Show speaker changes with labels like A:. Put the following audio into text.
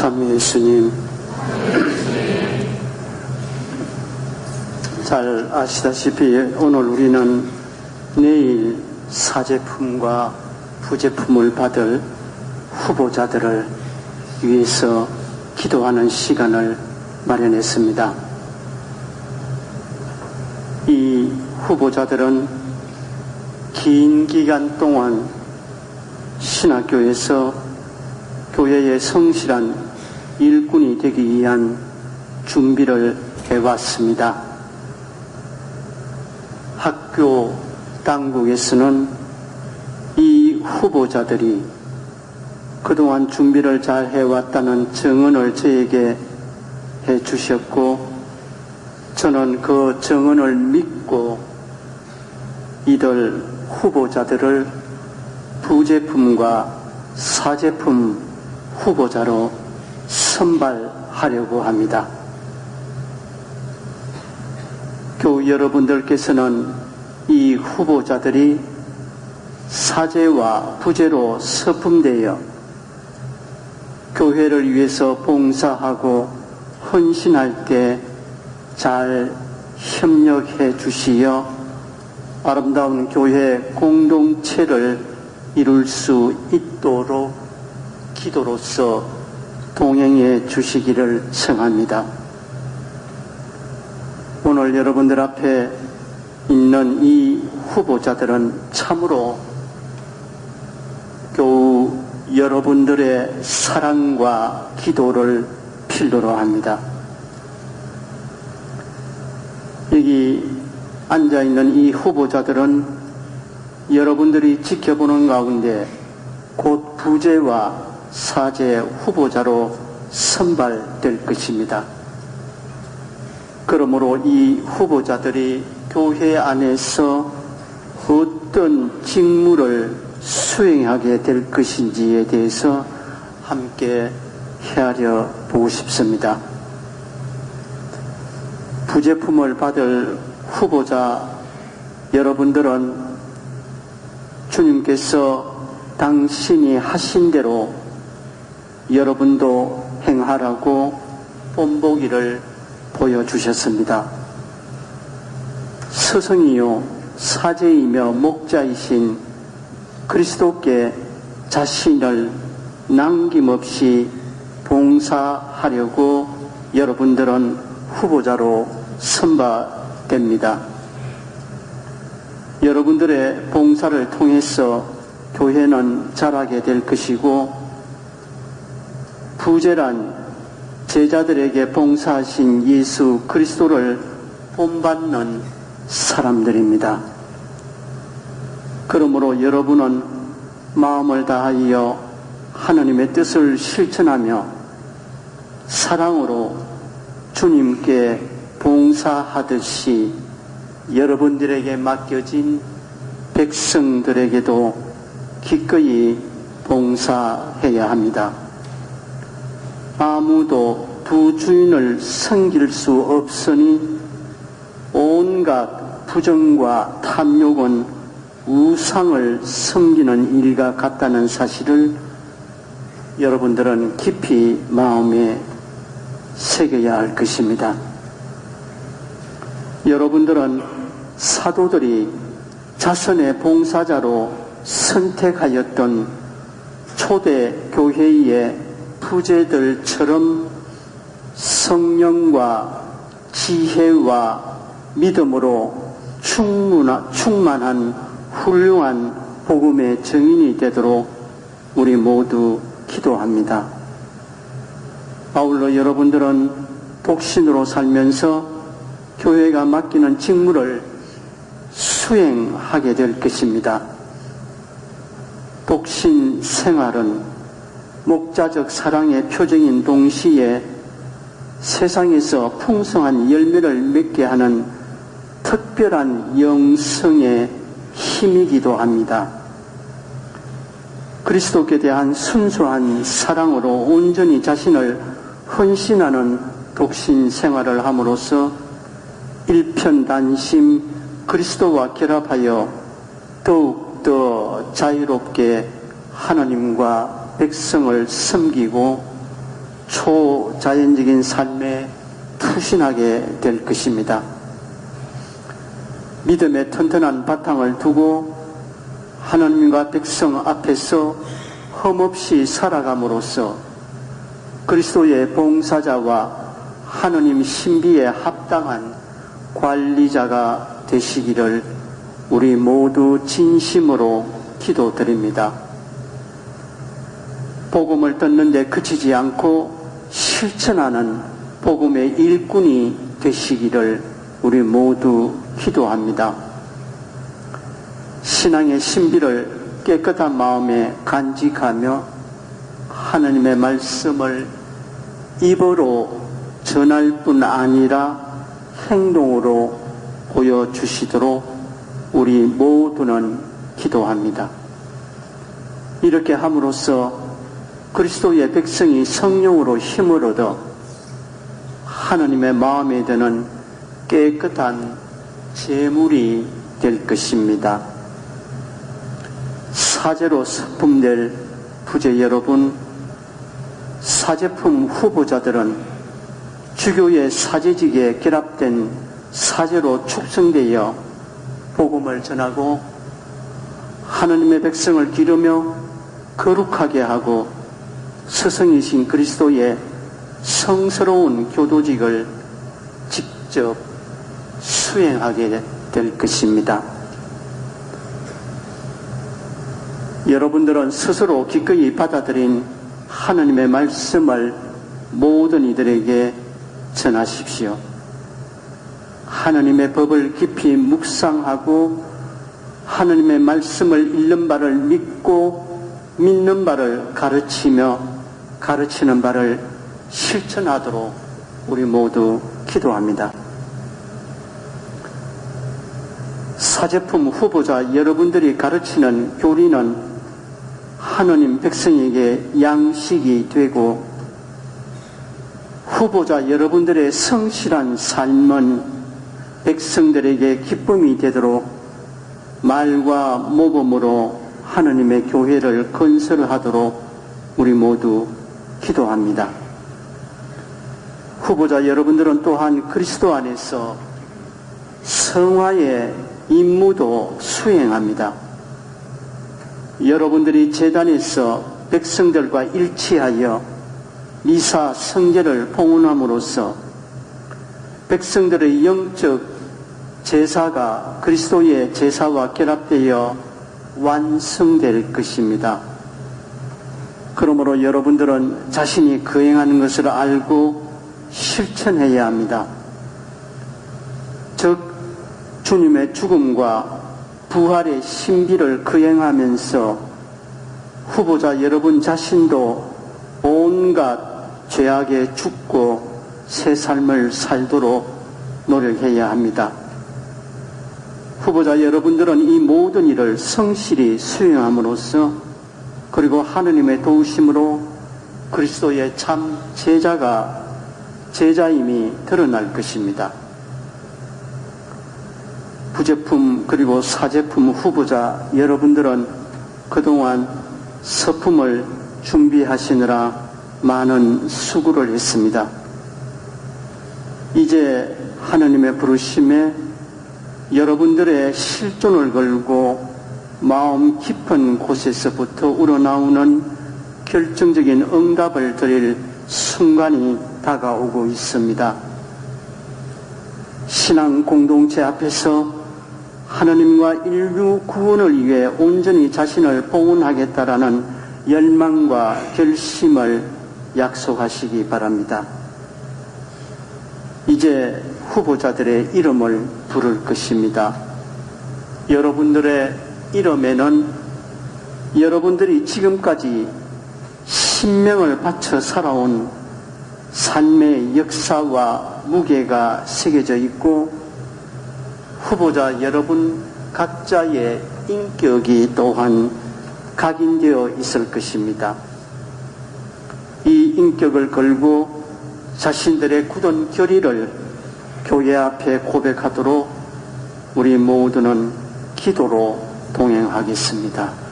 A: 참 예수님 잘 아시다시피 오늘 우리는 내일 사제품과 부제품을 받을 후보자들을 위해서 기도하는 시간을 마련했습니다. 이 후보자들은 긴 기간 동안 신학교에서 교회의 성실한 일꾼이 되기 위한 준비를 해왔습니다. 학교 당국에서는 이 후보자들이 그동안 준비를 잘 해왔다는 증언을 저에게 해 주셨고, 저는 그 증언을 믿고 이들 후보자들을 부제품과 사제품 후보자로 선발하려고 합니다. 교우 여러분들께서는 이 후보자들이 사제와 부제로 서품되어 교회를 위해서 봉사하고 헌신할 때 잘 협력해 주시어 아름다운 교회 공동체를 이룰 수 있도록 기도로서 동행해 주시기를 청합니다. 오늘 여러분들 앞에 있는 이 후보자들은 참으로 교우 여러분들의 사랑과 기도를 필요로 합니다. 여기 앉아있는 이 후보자들은 여러분들이 지켜보는 가운데 곧 부제와 사제 후보자로 선발될 것입니다. 그러므로 이 후보자들이 교회 안에서 어떤 직무를 수행하게 될 것인지에 대해서 함께 헤아려 보고 싶습니다. 부제품을 받을 후보자 여러분들은 주님께서 당신이 하신 대로 여러분도 행하라고 본보기를 보여주셨습니다. 스승이요 사제이며 목자이신 그리스도께 자신을 남김없이 봉사하려고 여러분들은 후보자로 선발됩니다. 여러분들의 봉사를 통해서 교회는 자라게 될 것이고 부재란 제자들에게 봉사하신 예수 그리스도를 본받는 사람들입니다. 그러므로 여러분은 마음을 다하여 하나님의 뜻을 실천하며 사랑으로 주님께 봉사하듯이 여러분들에게 맡겨진 백성들에게도 기꺼이 봉사해야 합니다. 아무도 두 주인을 섬길 수 없으니 온갖 부정과 탐욕은 우상을 섬기는 일과 같다는 사실을 여러분들은 깊이 마음에 새겨야 할 것입니다. 여러분들은 사도들이 자선의 봉사자로 선택하였던 초대 교회의 부제들처럼 성령과 지혜와 믿음으로 충만한 훌륭한 복음의 증인이 되도록 우리 모두 기도합니다. 아울러 여러분들은 독신으로 살면서 교회가 맡기는 직무를 수행하게 될 것입니다. 독신 생활은 목자적 사랑의 표정인 동시에 세상에서 풍성한 열매를 맺게 하는 특별한 영성의 힘이기도 합니다. 그리스도께 대한 순수한 사랑으로 온전히 자신을 헌신하는 독신 생활을 함으로써 일편단심 그리스도와 결합하여 더욱더 자유롭게 하나님과 백성을 섬기고 초자연적인 삶에 투신하게 될 것입니다. 믿음의 튼튼한 바탕을 두고 하나님과 백성 앞에서 흠없이 살아감으로써 그리스도의 봉사자와 하느님 신비에 합당한 관리자가 되시기를 우리 모두 진심으로 기도드립니다. 복음을 듣는 데 그치지 않고 실천하는 복음의 일꾼이 되시기를 우리 모두 기도합니다. 신앙의 신비를 깨끗한 마음에 간직하며 하나님의 말씀을 입으로 전할 뿐 아니라 행동으로 보여주시도록 우리 모두는 기도합니다. 이렇게 함으로써 그리스도의 백성이 성령으로 힘을 얻어 하나님의 마음에 드는 깨끗한 재물이 될 것입니다. 사제로 서품될 부재 여러분, 사제품 후보자들은 주교의 사제직에 결합된 사제로 축성되어 복음을 전하고 하나님의 백성을 기르며 거룩하게 하고 스승이신 그리스도의 성스러운 교도직을 직접 수행하게 될 것입니다. 여러분들은 스스로 기꺼이 받아들인 하나님의 말씀을 모든 이들에게 전하십시오. 하나님의 법을 깊이 묵상하고 하나님의 말씀을 읽는 바를 믿고 믿는 바를 가르치며 가르치는 바를 실천하도록 우리 모두 기도합니다. 사제품 후보자 여러분들이 가르치는 교리는 하느님 백성에게 양식이 되고 후보자 여러분들의 성실한 삶은 백성들에게 기쁨이 되도록 말과 모범으로 하느님의 교회를 건설하도록 우리 모두 기도합니다. 후보자 여러분들은 또한 그리스도 안에서 성화의 임무도 수행합니다. 여러분들이 재단에서 백성들과 일치하여 미사 성제를 봉헌함으로써 백성들의 영적 제사가 그리스도의 제사와 결합되어 완성될 것입니다. 그러므로 여러분들은 자신이 거행하는 것을 알고 실천해야 합니다. 즉, 주님의 죽음과 부활의 신비를 거행하면서 후보자 여러분 자신도 온갖 죄악에 죽고 새 삶을 살도록 노력해야 합니다. 후보자 여러분들은 이 모든 일을 성실히 수행함으로써 그리고 하느님의 도우심으로 그리스도의 참 제자가 제자임이 드러날 것입니다. 부제품 그리고 사제품 후보자 여러분들은 그동안 서품을 준비하시느라 많은 수고를 했습니다. 이제 하나님의 부르심에 여러분들의 실존을 걸고 마음 깊은 곳에서부터 우러나오는 결정적인 응답을 드릴 순간이 다가오고 있습니다. 신앙 공동체 앞에서 하나님과 인류 구원을 위해 온전히 자신을 봉헌하겠다라는 열망과 결심을 약속하시기 바랍니다. 이제 후보자들의 이름을 부를 것입니다. 여러분들의 이름에는 여러분들이 지금까지 신명을 바쳐 살아온 삶의 역사와 무게가 새겨져 있고 후보자 여러분 각자의 인격이 또한 각인되어 있을 것입니다. 이 인격을 걸고 자신들의 굳은 결의를 교회 앞에 고백하도록 우리 모두는 기도로 동행하겠습니다.